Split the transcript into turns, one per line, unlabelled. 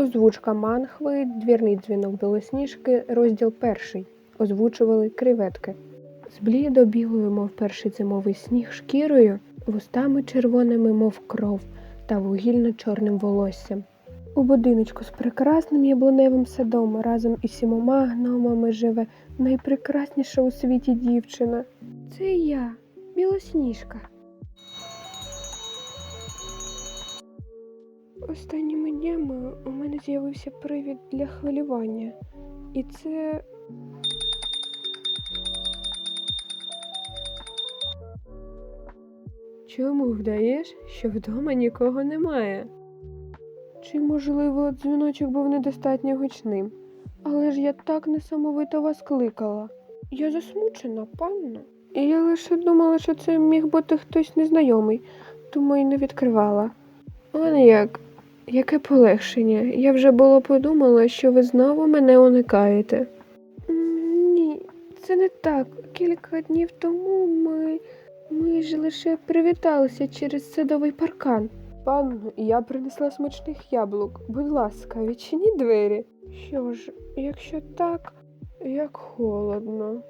Озвучка манхви, двірний дзвінок білосніжки, розділ перший. Озвучували креветки. З блідо-білою, мов перший зимовий сніг, шкірою, вустами червоними, мов кров, та вугільно-чорним волоссям. У будиночку з прекрасним яблуневим садом разом із сімома гномами живе найпрекрасніша у світі дівчина. Це я, білосніжка. Останніми днями у мене з'явився привід для хвилювання. І це. Чому вдаєш, що вдома нікого немає? Чи, можливо, дзвіночок був недостатньо гучним? Але ж я так несамовито вас кликала. Я засмучена, панно. І я лише думала, що це міг бути хтось незнайомий, тому й не відкривала. Он як. Яке полегшення. Я вже було подумала, що ви знову мене уникаєте. Ні, це не так. Кілька днів тому ми. Ми ж лише привіталися через садовий паркан. Панно, я принесла смачних яблук. Будь ласка, відчиніть двері. Що ж, якщо так, як холодно.